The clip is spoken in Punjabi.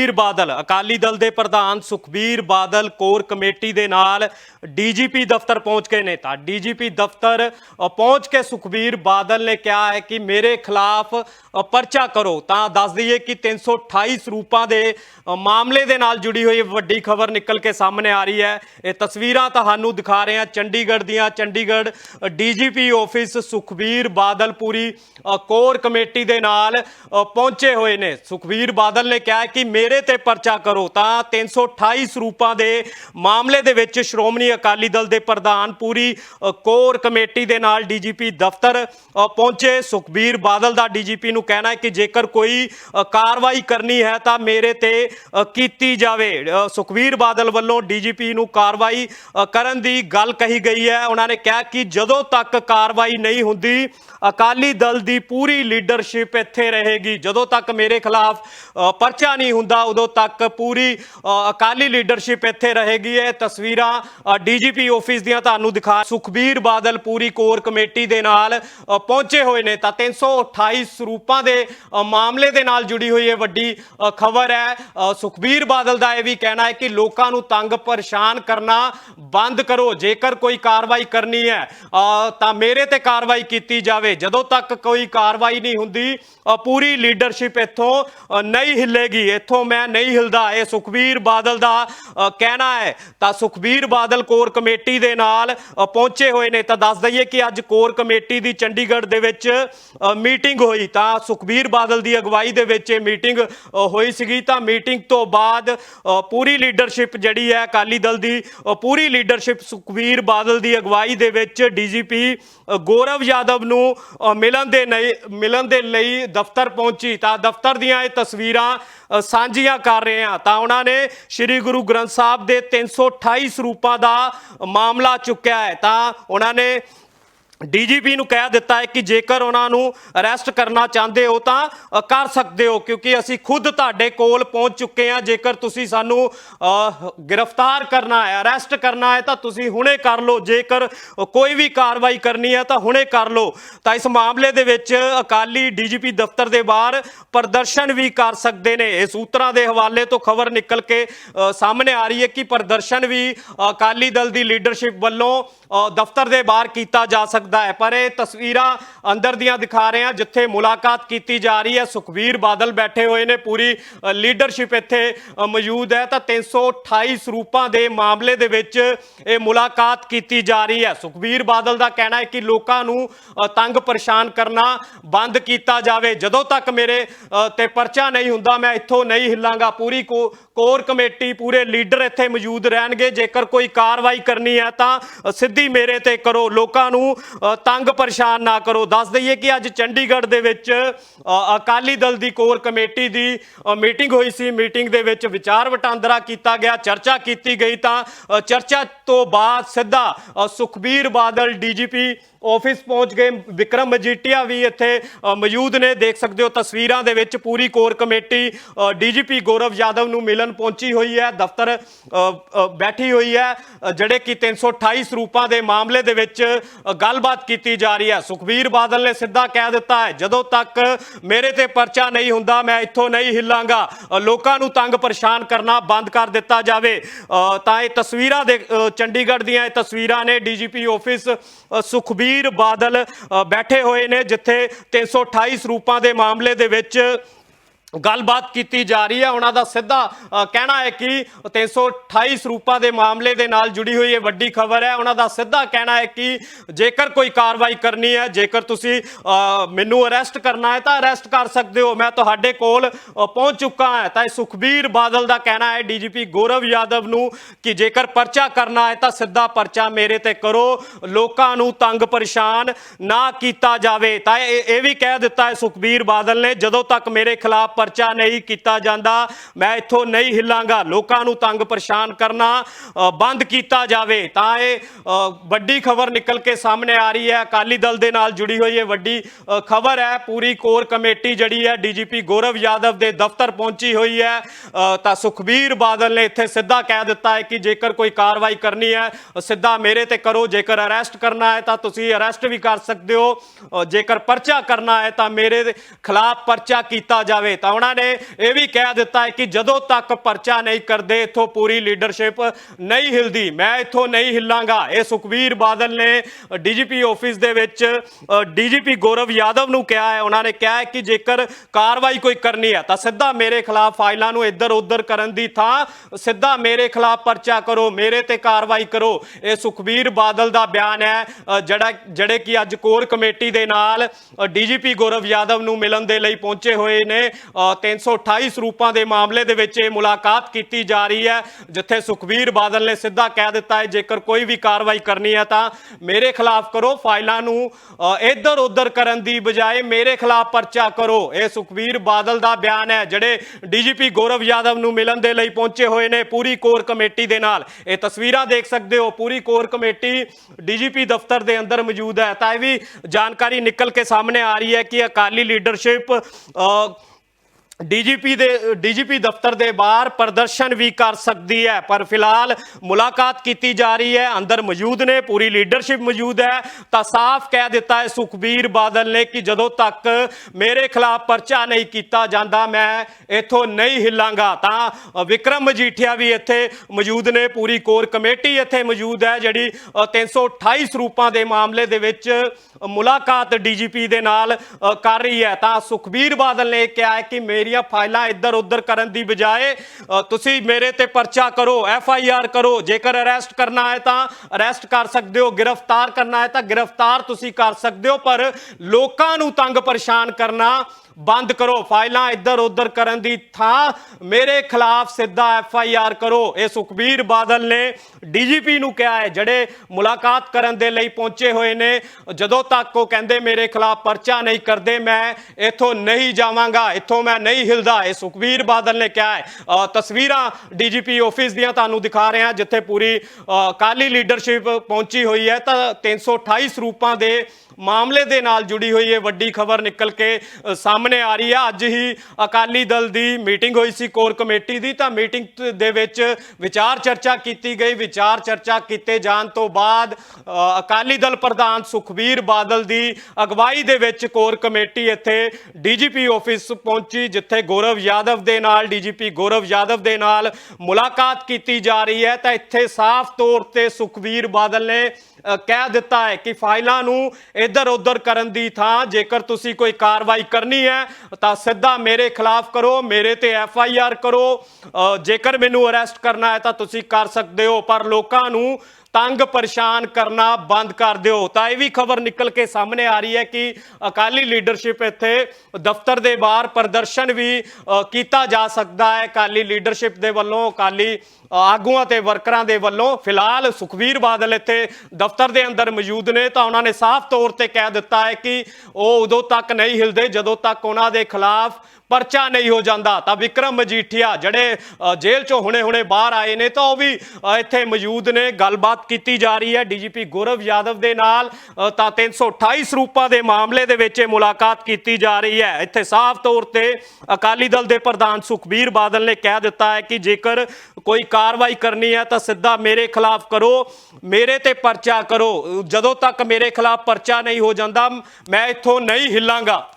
ਸੁਖਬੀਰ ਬਾਦਲ, ਅਕਾਲੀ ਦਲ ਦੇ ਪ੍ਰਧਾਨ ਸੁਖਬੀਰ ਬਾਦਲ ਕੋਰ ਕਮੇਟੀ ਦੇ ਨਾਲ ਡੀਜੀਪੀ ਦਫ਼ਤਰ ਪਹੁੰਚ ਗਏ ਨੇ। ਤਾਂ ਡੀਜੀਪੀ ਦਫ਼ਤਰ ਪਹੁੰਚ ਕੇ ਸੁਖਬੀਰ ਬਾਦਲ ਨੇ ਕਿਹਾ ਹੈ ਕਿ ਮੇਰੇ ਖਿਲਾਫ ਪਰਚਾ ਕਰੋ। ਤਾਂ ਦੱਸ ਦਈਏ ਕਿ 328 ਸਰੂਪਾਂ ਦੇ ਮਾਮਲੇ ਦੇ ਨਾਲ ਜੁੜੀ ਹੋਈ ਵੱਡੀ ਖਬਰ ਨਿਕਲ ਕੇ ਸਾਹਮਣੇ ਆ ਰਹੀ ਹੈ। ਇਹ ਤਸਵੀਰਾਂ ਤੁਹਾਨੂੰ ਦਿਖਾ ਰਹੇ ਹਾਂ। ਚੰਡੀਗੜ੍ਹ ਦੀਆਂ, ਚੰਡੀਗੜ੍ਹ ਡੀਜੀਪੀ ਆਫਿਸ ਸੁਖਬੀਰ ਬਾਦਲ ਪੂਰੀ ਕੋਰ ਕਮੇਟੀ ਦੇ ਨਾਲ ਪਹੁੰਚੇ ਹੋਏ ਨੇ। ਸੁਖਬੀਰ ਬਾਦਲ ਨੇ ਕਿਹਾ ਹੈ ਕਿ ਮੇਰੇ ਤੇ ਪਰਚਾ ਕਰੋ, ਤਾਂ 328 ਸਰੂਪਾਂ ਦੇ ਮਾਮਲੇ ਦੇ ਵਿੱਚ ਸ਼੍ਰੋਮਣੀ ਅਕਾਲੀ ਦਲ ਦੇ ਪ੍ਰਧਾਨ ਪੂਰੀ ਕੋਰ ਕਮੇਟੀ ਦੇ ਨਾਲ ਡੀਜੀਪੀ ਦਫ਼ਤਰ ਪਹੁੰਚੇ। ਸੁਖਬੀਰ ਬਾਦਲ ਦਾ ਡੀਜੀਪੀ ਨੂੰ ਕਹਿਣਾ ਹੈ ਕਿ ਜੇਕਰ ਕੋਈ ਕਾਰਵਾਈ ਕਰਨੀ ਹੈ ਤਾਂ ਮੇਰੇ ਤੇ ਕੀਤੀ ਜਾਵੇ। ਸੁਖਬੀਰ ਬਾਦਲ ਵੱਲੋਂ ਡੀਜੀਪੀ ਨੂੰ ਕਾਰਵਾਈ ਕਰਨ ਦੀ ਗੱਲ ਕਹੀ ਗਈ ਹੈ। ਉਹਨਾਂ ਨੇ ਕਿਹਾ ਕਿ ਜਦੋਂ ਤੱਕ ਕਾਰਵਾਈ ਨਹੀਂ ਹੁੰਦੀ, ਅਕਾਲੀ ਦਲ ਦੀ ਪੂਰੀ ਲੀਡਰਸ਼ਿਪ ਇੱਥੇ ਰਹੇਗੀ। ਜਦੋਂ ਤੱਕ ਮੇਰੇ ਖਿਲਾਫ ਪਰਚਾ ਨਹੀਂ ਹੁੰਦਾ ਉਦੋਂ ਤੱਕ ਪੂਰੀ ਅਕਾਲੀ ਲੀਡਰਸ਼ਿਪ ਇੱਥੇ ਰਹੇਗੀ ਇਹ ਤਸਵੀਰਾਂ ਡੀਜੀਪੀ ਆਫਿਸ ਦੀਆਂ ਤੁਹਾਨੂੰ ਦਿਖਾ, ਸੁਖਬੀਰ ਬਾਦਲ ਪੂਰੀ ਕੋਰ ਕਮੇਟੀ ਦੇ ਨਾਲ ਪਹੁੰਚੇ ਹੋਏ ਨੇ। ਤਾਂ 328 ਸਰੂਪਾਂ ਦੇ ਮਾਮਲੇ ਦੇ ਨਾਲ ਜੁੜੀ ਹੋਈ ਇਹ ਵੱਡੀ ਖਬਰ ਹੈ। ਸੁਖਬੀਰ ਬਾਦਲ ਦਾ ਇਹ ਵੀ ਕਹਿਣਾ ਹੈ ਕਿ ਲੋਕਾਂ ਨੂੰ ਤੰਗ ਪਰੇਸ਼ਾਨ ਕਰਨਾ ਬੰਦ ਕਰੋ, ਜੇਕਰ ਕੋਈ ਕਾਰਵਾਈ ਕਰਨੀ ਹੈ ਤਾਂ ਮੇਰੇ ਤੇ ਕਾਰਵਾਈ ਕੀਤੀ ਜਾਵੇ। ਜਦੋਂ ਤੱਕ ਕੋਈ ਕਾਰਵਾਈ ਨਹੀਂ ਹੁੰਦੀ ਪੂਰੀ ਲੀਡਰਸ਼ਿਪ ਇੱਥੋਂ ਨਹੀਂ ਹਿੱਲੇਗੀ। ਇੱਥੋਂ ਮੈਂ ਨਹੀਂ ਹਿਲਦਾ, ਇਹ ਸੁਖਬੀਰ ਬਾਦਲ ਦਾ ਕਹਿਣਾ ਹੈ, ਤਾਂ ਸੁਖਬੀਰ ਬਾਦਲ ਕੋਰ ਕਮੇਟੀ ਦੇ ਨਾਲ ਪਹੁੰਚੇ ਹੋਏ ਨੇ। ਤਾਂ ਦੱਸ ਦਈਏ ਕਿ ਅੱਜ ਕੋਰ ਕਮੇਟੀ ਦੀ ਚੰਡੀਗੜ੍ਹ ਦੇ ਵਿੱਚ ਮੀਟਿੰਗ ਹੋਈ। ਤਾਂ ਸੁਖਬੀਰ ਬਾਦਲ ਦੀ ਅਗਵਾਈ ਦੇ ਵਿੱਚ ਇਹ ਮੀਟਿੰਗ ਹੋਈ ਸੀਗੀ। ਤਾਂ ਮੀਟਿੰਗ ਤੋਂ ਬਾਅਦ ਪੂਰੀ ਲੀਡਰਸ਼ਿਪ ਜਿਹੜੀ ਹੈ ਅਕਾਲੀ ਦਲ ਦੀ ਪੂਰੀ ਲੀਡਰਸ਼ਿਪ ਸੁਖਬੀਰ ਬਾਦਲ ਦੀ ਅਗਵਾਈ ਦੇ ਵਿੱਚ ਡੀਜੀਪੀ ਗੌਰਵ ਯਾਦਵ ਨੂੰ ਮਿਲਣ ਦੇ ਨਈ- ਮਿਲਣ ਦੇ ਲਈ ਦਫ਼ਤਰ ਪਹੁੰਚੀ। ਤਾਂ ਦਫ਼ਤਰ ਦੀਆਂ ਇਹ ਤਸਵੀਰਾਂ ਸਾਂਝੀਆਂ ਕਰ ਰਹੇ ਹਾਂ। ਤਾਂ ਉਹਨਾਂ ਨੇ ਸ੍ਰੀ ਗੁਰੂ ਗ੍ਰੰਥ ਸਾਹਿਬ ਦੇ 328 ਸਰੂਪਾਂ ਦਾ ਮਾਮਲਾ ਚੁੱਕਿਆ ਹੈ। ਤਾਂ ਉਹਨਾਂ ਨੇ ਡੀਜੀਪੀ ਨੂੰ ਕਹਿ ਦਿੱਤਾ ਹੈ ਕਿ ਜੇਕਰ ਉਹਨਾਂ ਨੂੰ ਅਰੈਸਟ ਕਰਨਾ ਚਾਹੁੰਦੇ ਹੋ ਤਾਂ ਕਰ ਸਕਦੇ ਹੋ, ਕਿਉਂਕਿ ਅਸੀਂ ਖੁਦ ਤੁਹਾਡੇ ਕੋਲ ਪਹੁੰਚ ਚੁੱਕੇ ਹਾਂ। ਜੇਕਰ ਤੁਸੀਂ ਸਾਨੂੰ ਗ੍ਰਿਫਤਾਰ ਕਰਨਾ ਹੈ, ਅਰੈਸਟ ਕਰਨਾ ਹੈ, ਤਾਂ ਤੁਸੀਂ ਹੁਣੇ ਕਰ ਲਓ। ਜੇਕਰ ਕੋਈ ਵੀ ਕਾਰਵਾਈ ਕਰਨੀ ਹੈ ਤਾਂ ਹੁਣੇ ਕਰ ਲਓ। ਤਾਂ ਇਸ ਮਾਮਲੇ ਦੇ ਵਿੱਚ ਅਕਾਲੀ ਡੀਜੀਪੀ ਦਫ਼ਤਰ ਦੇ ਬਾਹਰ ਪ੍ਰਦਰਸ਼ਨ ਵੀ ਕਰ ਸਕਦੇ ਨੇ। ਇਹ ਸੂਤਰਾਂ ਦੇ ਹਵਾਲੇ ਤੋਂ ਖਬਰ ਨਿਕਲ ਕੇ ਸਾਹਮਣੇ ਆ ਰਹੀ ਹੈ ਕਿ ਪ੍ਰਦਰਸ਼ਨ ਵੀ ਅਕਾਲੀ ਦਲ ਦੀ ਲੀਡਰਸ਼ਿਪ ਵੱਲੋਂ ਦਫ਼ਤਰ ਦੇ ਬਾਹਰ ਕੀਤਾ ਜਾ ਸਕਦਾ ਹੈ। ਪਰ ਇਹ ਤਸਵੀਰਾਂ ਅੰਦਰ ਦੀਆਂ ਦਿਖਾ ਰਹੇ ਹਾਂ, ਜਿੱਥੇ ਮੁਲਾਕਾਤ ਕੀਤੀ ਜਾ ਰਹੀ ਹੈ। ਸੁਖਬੀਰ ਬਾਦਲ ਬੈਠੇ ਹੋਏ ਨੇ, ਪੂਰੀ ਲੀਡਰਸ਼ਿਪ ਇੱਥੇ ਮੌਜੂਦ ਹੈ। ਤਾਂ 328 ਸਰੂਪਾਂ ਦੇ ਮਾਮਲੇ ਦੇ ਵਿੱਚ ਇਹ ਮੁਲਾਕਾਤ ਕੀਤੀ ਜਾ ਰਹੀ ਹੈ। ਸੁਖਬੀਰ ਬਾਦਲ ਦਾ ਕਹਿਣਾ ਹੈ ਕਿ ਲੋਕਾਂ ਨੂੰ ਤੰਗ ਪਰੇਸ਼ਾਨ ਕਰਨਾ ਬੰਦ ਕੀਤਾ ਜਾਵੇ। ਜਦੋਂ ਤੱਕ ਮੇਰੇ ਤੇ ਪਰਚਾ ਨਹੀਂ ਹੁੰਦਾ, ਮੈਂ ਇੱਥੋਂ ਨਹੀਂ ਹਿੱਲਾਂਗਾ। ਪੂਰੀ ਕੋ- ਕੋਰ ਕਮੇਟੀ, ਪੂਰੇ ਲੀਡਰ ਇੱਥੇ ਮੌਜੂਦ ਰਹਿਣਗੇ। ਜੇਕਰ ਕੋਈ ਕਾਰਵਾਈ ਕਰਨੀ ਹੈ ਤਾਂ ਸਿੱਧੀ ਮੇਰੇ ਤੇ ਕਰੋ। ਲੋਕਾਂ ਨੂੰ ਤੰਗ ਪਰੇਸ਼ਾਨ ਨਾ ਕਰੋ। ਦੱਸ ਦਈਏ ਕਿ ਅੱਜ ਚੰਡੀਗੜ੍ਹ ਦੇ ਵਿੱਚ ਅਕਾਲੀ ਦਲ ਦੀ ਕੋਰ ਕਮੇਟੀ ਦੀ ਮੀਟਿੰਗ ਹੋਈ ਸੀ। ਮੀਟਿੰਗ ਦੇ ਵਿੱਚ ਵਿਚਾਰ ਵਟਾਂਦਰਾ ਕੀਤਾ ਗਿਆ, ਚਰਚਾ ਕੀਤੀ ਗਈ ਤਾਂ ਚਰਚਾ ਤੋਂ ਬਾਅਦ ਸਿੱਧਾ ਸੁਖਬੀਰ ਬਾਦਲ ਡੀਜੀਪੀ ਆਫਿਸ ਪਹੁੰਚ ਗਏ। ਵਿਕਰਮ ਮਜੀਠੀਆ ਵੀ ਇੱਥੇ ਮੌਜੂਦ ਨੇ। ਦੇਖ ਸਕਦੇ ਹੋ ਤਸਵੀਰਾਂ ਦੇ ਵਿੱਚ ਪੂਰੀ core committee DGP Gaurav Yadav ਨੂੰ ਮਿਲਣ ਪਹੁੰਚੀ ਹੋਈ ਹੈ। ਦਫ਼ਤਰ ਬੈਠੀ ਹੋਈ ਹੈ। ਜਿਹੜੇ ਕਿ 328 ਸਰੂਪਾਂ ਦੇ ਮਾਮਲੇ ਦੇ ਵਿੱਚ ਗੱਲਬਾਤ ਗੱਲਬਾਤ ਕੀਤੀ ਜਾ ਰਹੀ ਹੈ। ਸੁਖਬੀਰ ਬਾਦਲ ਨੇ ਸਿੱਧਾ ਕਹਿ ਦਿੱਤਾ ਹੈ ਜਦੋਂ ਤੱਕ ਮੇਰੇ ਤੇ ਪਰਚਾ ਨਹੀਂ ਹੁੰਦਾ ਮੈਂ ਇੱਥੋਂ ਨਹੀਂ ਹਿੱਲਾਂਗਾ। ਲੋਕਾਂ ਨੂੰ ਤੰਗ ਪਰੇਸ਼ਾਨ ਕਰਨਾ ਬੰਦ ਕਰ ਦਿੱਤਾ ਜਾਵੇ। ਤਾਂ ਇਹ ਤਸਵੀਰਾਂ ਦੇ ਚੰਡੀਗੜ੍ਹ ਦੀਆਂ ਇਹ ਤਸਵੀਰਾਂ ਨੇ ਡੀਜੀਪੀ ਆਫਿਸ ਅ, ਸੁਖਬੀਰ ਬਾਦਲ ਬੈਠੇ ਹੋਏ ਨੇ ਜਿੱਥੇ 328 ਸਰੂਪਾਂ ਦੇ ਮਾਮਲੇ ਦੇ ਵਿੱਚ ਗੱਲਬਾਤ ਕੀਤੀ ਜਾ ਰਹੀ ਹੈ। ਉਹਨਾਂ ਦਾ ਸਿੱਧਾ ਕਹਿਣਾ ਹੈ ਕਿ 328 ਸਰੂਪਾਂ ਦੇ ਮਾਮਲੇ ਦੇ ਨਾਲ ਜੁੜੀ ਹੋਈ ਇਹ ਵੱਡੀ ਖਬਰ ਹੈ। ਉਹਨਾਂ ਦਾ ਸਿੱਧਾ ਕਹਿਣਾ ਹੈ ਕਿ ਜੇਕਰ ਕੋਈ ਕਾਰਵਾਈ ਕਰਨੀ ਹੈ, ਜੇਕਰ ਤੁਸੀਂ ਮੈਨੂੰ ਅਰੈਸਟ ਕਰਨਾ ਹੈ ਤਾਂ ਅਰੈਸਟ ਕਰ ਸਕਦੇ ਹੋ। ਮੈਂ ਤੁਹਾਡੇ ਕੋਲ ਪਹੁੰਚ ਚੁੱਕਾ ਹਾਂ। ਤਾਂ ਇਹ ਸੁਖਬੀਰ ਬਾਦਲ ਦਾ ਕਹਿਣਾ ਹੈ, ਡੀਜੀਪੀ ਗੌਰਵ ਯਾਦਵ ਨੂੰ ਕਿ ਜੇਕਰ ਪਰਚਾ ਕਰਨਾ ਹੈ ਤਾਂ ਸਿੱਧਾ ਪਰਚਾ ਮੇਰੇ ਤੇ ਕਰੋ। ਲੋਕਾਂ ਨੂੰ ਤੰਗ ਪਰੇਸ਼ਾਨ ਨਾ ਕੀਤਾ ਜਾਵੇ। ਤਾਂ ਇਹ ਇਹ ਵੀ ਕਹਿ ਦਿੱਤਾ ਹੈ ਸੁਖਬੀਰ ਬਾਦਲ ਨੇ, ਜਦੋਂ ਤੱਕ ਮੇਰੇ ਖਿਲਾਫ ਪਰਚਾ ਨਹੀਂ ਕੀਤਾ ਜਾਂਦਾ। ਮੈਂ ਇੱਥੋਂ ਨਹੀਂ ਹਿੱਲਾਂਗਾ। ਲੋਕਾਂ ਨੂੰ ਤੰਗ ਪਰੇਸ਼ਾਨ ਕਰਨਾ ਬੰਦ ਕੀਤਾ ਜਾਵੇ। ਤਾਂ ਇਹ ਵੱਡੀ ਖਬਰ ਨਿਕਲ ਕੇ ਸਾਹਮਣੇ ਆ ਰਹੀ ਹੈ। ਅਕਾਲੀ ਦਲ ਦੇ ਨਾਲ ਜੁੜੀ ਹੋਈ ਇਹ ਵੱਡੀ ਖਬਰ ਹੈ। ਪੂਰੀ ਕੋਰ ਕਮੇਟੀ ਜਿਹੜੀ ਹੈ, ਡੀਜੀਪੀ ਗੌਰਵ ਯਾਦਵ ਦੇ ਦਫ਼ਤਰ ਪਹੁੰਚੀ ਹੋਈ ਹੈ। ਤਾਂ ਸੁਖਬੀਰ ਬਾਦਲ ਨੇ ਇੱਥੇ ਸਿੱਧਾ ਕਹਿ ਦਿੱਤਾ ਹੈ ਕਿ ਜੇਕਰ ਕੋਈ ਕਾਰਵਾਈ ਕਰਨੀ ਹੈ, ਸਿੱਧਾ ਮੇਰੇ ਤੇ ਕਰੋ। ਜੇਕਰ ਅਰੈਸਟ ਕਰਨਾ ਹੈ, ਤਾਂ ਤੁਸੀਂ ਅਰੈਸਟ ਵੀ ਕਰ ਸਕਦੇ ਹੋ। ਜੇਕਰ ਪਰਚਾ ਕਰਨਾ ਹੈ, ਤਾਂ ਮੇਰੇ ਖਿਲਾਫ ਪਰਚਾ ਕੀਤਾ ਜਾਵੇ। ਤਾਂ ਉਹਨਾਂ ਨੇ ਇਹ ਵੀ ਕਹਿ ਦਿੱਤਾ ਹੈ ਕਿ ਜਦੋਂ ਤੱਕ ਪਰਚਾ ਨਹੀਂ ਕਰਦੇ, ਇੱਥੋਂ ਪੂਰੀ ਲੀਡਰਸ਼ਿਪ ਨਹੀਂ ਹਿਲਦੀ। ਮੈਂ ਇੱਥੋਂ ਨਹੀਂ ਹਿੱਲਾਂਗਾ। ਇਹ ਸੁਖਬੀਰ ਬਾਦਲ ਨੇ ਡੀਜੀਪੀ ਆਫਿਸ ਦੇ ਵਿੱਚ ਡੀਜੀਪੀ ਗੌਰਵ ਯਾਦਵ ਨੂੰ ਕਿਹਾ ਹੈ। ਉਹਨਾਂ ਨੇ ਕਿਹਾ ਹੈ ਕਿ ਜੇਕਰ ਕਾਰਵਾਈ ਕੋਈ ਕਰਨੀ ਹੈ, ਤਾਂ ਸਿੱਧਾ ਮੇਰੇ ਖਿਲਾਫ ਫਾਈਲਾਂ ਨੂੰ ਇੱਧਰ ਉੱਧਰ ਕਰਨ ਦੀ ਥਾਂ, ਸਿੱਧਾ ਮੇਰੇ ਖਿਲਾਫ ਪਰਚਾ ਕਰੋ, ਮੇਰੇ ਤੇ ਕਾਰਵਾਈ ਕਰੋ। ਇਹ ਸੁਖਬੀਰ ਬਾਦਲ ਦਾ ਬਿਆਨ ਹੈ ਜਿਹੜਾ, ਜਿਹੜੇ ਕਿ ਅੱਜ ਕੋਰ ਕਮੇਟੀ ਦੇ ਨਾਲ ਡੀਜੀਪੀ ਗੌਰਵ ਯਾਦਵ ਨੂੰ ਮਿਲਣ ਦੇ ਲਈ ਪਹੁੰਚੇ ਹੋਏ ਨੇ। 328 ਸਰੂਪਾਂ ਦੇ ਮਾਮਲੇ ਦੇ ਵਿੱਚ ਇਹ ਮੁਲਾਕਾਤ ਕੀਤੀ ਜਾ ਰਹੀ ਹੈ, ਜਿੱਥੇ ਸੁਖਬੀਰ ਬਾਦਲ ਨੇ ਸਿੱਧਾ ਕਹਿ ਦਿੱਤਾ ਹੈ, ਜੇਕਰ ਕੋਈ ਵੀ ਕਾਰਵਾਈ ਕਰਨੀ ਹੈ ਤਾਂ ਮੇਰੇ ਖਿਲਾਫ ਕਰੋ, ਫਾਈਲਾਂ ਨੂੰ ਇੱਧਰ ਉੱਧਰ ਕਰਨ ਦੀ ਬਜਾਏ ਮੇਰੇ ਖਿਲਾਫ ਪਰਚਾ ਕਰੋ। ਇਹ ਸੁਖਬੀਰ ਬਾਦਲ ਦਾ ਬਿਆਨ ਹੈ, ਜਿਹੜੇ ਡੀਜੀਪੀ ਗੌਰਵ ਯਾਦਵ ਨੂੰ ਮਿਲਣ ਦੇ ਲਈ ਪਹੁੰਚੇ ਹੋਏ ਨੇ ਪੂਰੀ ਕੋਰ ਕਮੇਟੀ ਦੇ ਨਾਲ। ਇਹ ਤਸਵੀਰਾਂ ਦੇਖ ਸਕਦੇ ਹੋ, ਪੂਰੀ ਕੋਰ ਕਮੇਟੀ ਡੀਜੀਪੀ ਦਫ਼ਤਰ ਦੇ ਅੰਦਰ ਮੌਜੂਦ ਹੈ। ਤਾਂ ਇਹ ਵੀ ਜਾਣਕਾਰੀ ਨਿਕਲ ਕੇ ਸਾਹਮਣੇ ਆ ਰਹੀ ਹੈ ਕਿ ਅਕਾਲੀ ਲੀਡਰਸ਼ਿਪ ਡੀਜੀਪੀ ਦੇ ਡੀਜੀਪੀ ਦਫ਼ਤਰ ਦੇ ਬਾਹਰ ਪ੍ਰਦਰਸ਼ਨ ਵੀ ਕਰ ਸਕਦੀ ਹੈ ਪਰ ਫਿਲਹਾਲ ਮੁਲਾਕਾਤ ਕੀਤੀ ਜਾ ਰਹੀ ਹੈ ਅੰਦਰ ਮੌਜੂਦ ਨੇ ਪੂਰੀ ਲੀਡਰਸ਼ਿਪ ਮੌਜੂਦ ਹੈ। ਤਾਂ ਸਾਫ਼ ਕਹਿ ਦਿੱਤਾ ਹੈ ਸੁਖਬੀਰ ਬਾਦਲ ਨੇ ਕਿ ਜਦੋਂ ਤੱਕ ਮੇਰੇ ਖਿਲਾਫ ਪਰਚਾ ਨਹੀਂ ਕੀਤਾ ਜਾਂਦਾ ਮੈਂ ਇੱਥੋਂ ਨਹੀਂ ਹਿੱਲਾਂਗਾ। ਤਾਂ ਵਿਕਰਮ ਮਜੀਠੀਆ ਵੀ ਇੱਥੇ ਮੌਜੂਦ ਨੇ ਪੂਰੀ ਕੋਰ ਕਮੇਟੀ ਇੱਥੇ ਮੌਜੂਦ ਹੈ ਜਿਹੜੀ ਅ, 328 ਸਰੂਪਾਂ ਦੇ ਮਾਮਲੇ ਦੇ ਵਿੱਚ ਮੁਲਾਕਾਤ ਡੀਜੀਪੀ ਦੇ ਨਾਲ ਕਰ ਰਹੀ ਹੈ। ਤਾਂ ਸੁਖਬੀਰ ਬਾਦਲ ਨੇ ਕਿਹਾ ਹੈ ਕਿ ਮੇਰੀਆਂ ਫਾਈਲਾਂ ਇੱਧਰ ਉੱਧਰ ਕਰਨ ਦੀ ਬਜਾਏ ਤੁਸੀਂ ਮੇਰੇ ਤੇ ਪਰਚਾ ਕਰੋ, ਐਫ ਆਈ ਆਰ ਕਰੋ। ਜੇਕਰ ਅਰੈਸਟ ਕਰਨਾ ਹੈ ਤਾਂ ਅਰੈਸਟ ਕਰ ਸਕਦੇ ਹੋ, ਗ੍ਰਿਫਤਾਰ ਕਰਨਾ ਹੈ ਤਾਂ ਗ੍ਰਿਫਤਾਰ ਤੁਸੀਂ ਕਰ ਸਕਦੇ ਹੋ, ਪਰ ਲੋਕਾਂ ਨੂੰ ਤੰਗ ਪਰੇਸ਼ਾਨ ਕਰਨਾ ਬੰਦ ਕਰੋ ਫਾਈਲਾਂ ਇੱਧਰ ਉੱਧਰ ਕਰਨ ਦੀ ਥਾਂ ਮੇਰੇ ਖਿਲਾਫ ਸਿੱਧਾ ਐਫ ਆਈ ਆਰ ਕਰੋ। ਇਹ ਸੁਖਬੀਰ ਬਾਦਲ ਨੇ ਡੀਜੀਪੀ ਨੂੰ ਕਿਹਾ ਹੈ ਜਿਹੜੇ ਮੁਲਾਕਾਤ ਕਰਨ ਦੇ ਲਈ ਪਹੁੰਚੇ ਹੋਏ ਨੇ ਜਦੋਂ ਤੱਕ ਉਹ ਕਹਿੰਦੇ ਮੇਰੇ ਖਿਲਾਫ ਪਰਚਾ ਨਹੀਂ ਕਰਦੇ ਮੈਂ ਇੱਥੋਂ ਨਹੀਂ ਜਾਵਾਂਗਾ ਇੱਥੋਂ ਮੈਂ ਨਹੀਂ ਹਿਲਦਾ। ਇਹ ਸੁਖਬੀਰ ਬਾਦਲ ਨੇ ਕਿਹਾ ਹੈ। ਅ, ਤਸਵੀਰਾਂ ਡੀਜੀਪੀ ਆਫਿਸ ਦੀਆਂ ਤੁਹਾਨੂੰ ਦਿਖਾ ਰਹੇ ਹਾਂ ਜਿੱਥੇ ਪੂਰੀ ਅ, ਅਕਾਲੀ ਲੀਡਰਸ਼ਿਪ ਪਹੁੰਚੀ ਹੋਈ ਹੈ। ਤਾਂ 328 ਸਰੂਪਾਂ ਦੇ ਮਾਮਲੇ ਦੇ ਨਾਲ ਜੁੜੀ ਹੋਈ ਇਹ ਵੱਡੀ ਖਬਰ ਨਿਕਲ ਕੇ ਸਾਹਮਣੇ ਆ ਰਹੀ ਹੈ ਅੱਜ ਹੀ ਅਕਾਲੀ ਦਲ ਦੀ ਮੀਟਿੰਗ ਹੋਈ ਸੀ ਕੋਰ ਕਮੇਟੀ ਦੀ। ਤਾਂ ਮੀਟਿੰਗ ਦੇ ਵਿੱਚ ਵਿਚਾਰ ਚਰਚਾ ਕੀਤੀ ਗਈ। ਵਿਚਾਰ ਚਰਚਾ ਕੀਤੇ ਜਾਣ ਤੋਂ ਬਾਅਦ ਅਕਾਲੀ ਦਲ ਪ੍ਰਧਾਨ ਸੁਖਬੀਰ ਬਾਦਲ ਦੀ ਅਗਵਾਈ ਦੇ ਵਿੱਚ ਕੋਰ ਕਮੇਟੀ ਇੱਥੇ ਡੀਜੀਪੀ ਆਫਿਸ ਪਹੁੰਚੀ, ਜਿੱਥੇ ਗੌਰਵ ਯਾਦਵ ਦੇ ਨਾਲ, ਡੀਜੀਪੀ ਗੌਰਵ ਯਾਦਵ ਦੇ ਨਾਲ ਮੁਲਾਕਾਤ ਕੀਤੀ ਜਾ ਰਹੀ ਹੈ। ਤਾਂ ਇੱਥੇ ਸਾਫ਼ ਤੌਰ ਤੇ ਸੁਖਬੀਰ ਬਾਦਲ ਨੇ ਕਹਿ ਦਿੱਤਾ ਹੈ ਕਿ ਫਾਈਲਾਂ ਨੂੰ ਇੱਧਰ ਉੱਧਰ ਕਰਨ ਦੀ ਥਾਂ, ਜੇਕਰ ਤੁਸੀਂ ਕੋਈ ਕਾਰਵਾਈ ਕਰਨੀ ਹੈ, ਤਾਂ ਸਿੱਧਾ ਮੇਰੇ ਖਿਲਾਫ ਕਰੋ, ਮੇਰੇ ਤੇ ਐਫ ਆਈ ਆਰ ਕਰੋ। ਜੇਕਰ ਮੈਨੂੰ ਅਰੈਸਟ ਕਰਨਾ ਹੈ, ਤਾਂ ਤੁਸੀਂ ਕਰ ਸਕਦੇ ਹੋ, ਪਰ ਲੋਕਾਂ ਨੂੰ ਤੰਗ ਪਰੇਸ਼ਾਨ ਕਰਨਾ ਬੰਦ ਕਰ ਦਿਓ। ਤਾਂ ਇਹ ਵੀ ਖਬਰ ਨਿਕਲ ਕੇ ਸਾਹਮਣੇ ਆ ਰਹੀ ਹੈ ਕਿ ਅਕਾਲੀ ਲੀਡਰਸ਼ਿਪ ਇੱਥੇ ਦਫ਼ਤਰ ਦੇ ਬਾਹਰ ਪ੍ਰਦਰਸ਼ਨ ਵੀ ਕੀਤਾ ਜਾ ਸਕਦਾ ਹੈ। ਅਕਾਲੀ ਲੀਡਰਸ਼ਿਪ ਦੇ ਵੱਲੋਂ, ਅਕਾਲੀ ਆਗੂਆਂ ਤੇ ਵਰਕਰਾਂ ਦੇ ਵੱਲੋਂ ਫਿਲਹਾਲ ਸੁਖਵੀਰ ਬਾਦਲ ਇੱਥੇ ਦਫ਼ਤਰ ਦੇ ਅੰਦਰ ਮੌਜੂਦ ਨੇ। ਤਾਂ ਉਹਨਾਂ ਨੇ ਸਾਫ਼ ਤੌਰ ਤੇ ਕਹਿ ਦਿੱਤਾ ਹੈ ਕਿ ਉਹ ਉਦੋਂ ਤੱਕ ਨਹੀਂ ਹਿਲਦੇ, ਜਦੋਂ ਤੱਕ ਉਹਨਾਂ ਦੇ ਖਿਲਾਫ ਪਰਚਾ ਨਹੀਂ ਹੋ ਜਾਂਦਾ। ਤਾਂ ਵਿਕਰਮ ਮਜੀਠੀਆ ਜਿਹੜੇ ਜੇਲ੍ਹ ਚੋਂ ਹੁਣੇ-ਹੁਣੇ ਬਾਹਰ ਆਏ ਨੇ, ਤਾਂ ਉਹ ਵੀ ਇੱਥੇ ਮੌਜੂਦ ਨੇ। ਗੱਲਬਾਤ ਕੀਤੀ ਜਾ ਰਹੀ ਹੈ। ਡੀਜੀਪੀ ਗੌਰਵ ਯਾਦਵ ਦੇ ਨਾਲ ਅ, ਤਾਂ 328 ਸਰੂਪਾਂ ਦੇ ਮਾਮਲੇ ਦੇ ਵਿੱਚ ਇਹ ਮੁਲਾਕਾਤ ਕੀਤੀ ਜਾ ਰਹੀ ਹੈ। ਇੱਥੇ ਸਾਫ਼ ਤੌਰ ਤੇ ਅਕਾਲੀ ਦਲ ਦੇ ਪ੍ਰਧਾਨ ਸੁਖਬੀਰ ਬਾਦਲ ਨੇ ਕਹਿ ਦਿੱਤਾ ਹੈ ਕਿ ਜੇਕਰ ਕੋਈ ਕਾਰਵਾਈ ਕਰਨੀ ਹੈ ਤਾਂ ਸਿੱਧਾ ਮੇਰੇ ਖਿਲਾਫ ਕਰੋ ਮੇਰੇ ਤੇ ਪਰਚਾ ਕਰੋ। ਜਦੋਂ ਤੱਕ ਮੇਰੇ ਖਿਲਾਫ ਪਰਚਾ ਨਹੀਂ ਹੋ ਜਾਂਦਾ ਮੈਂ ਇੱਥੋਂ ਨਹੀਂ ਹਿੱਲਾਂਗਾ।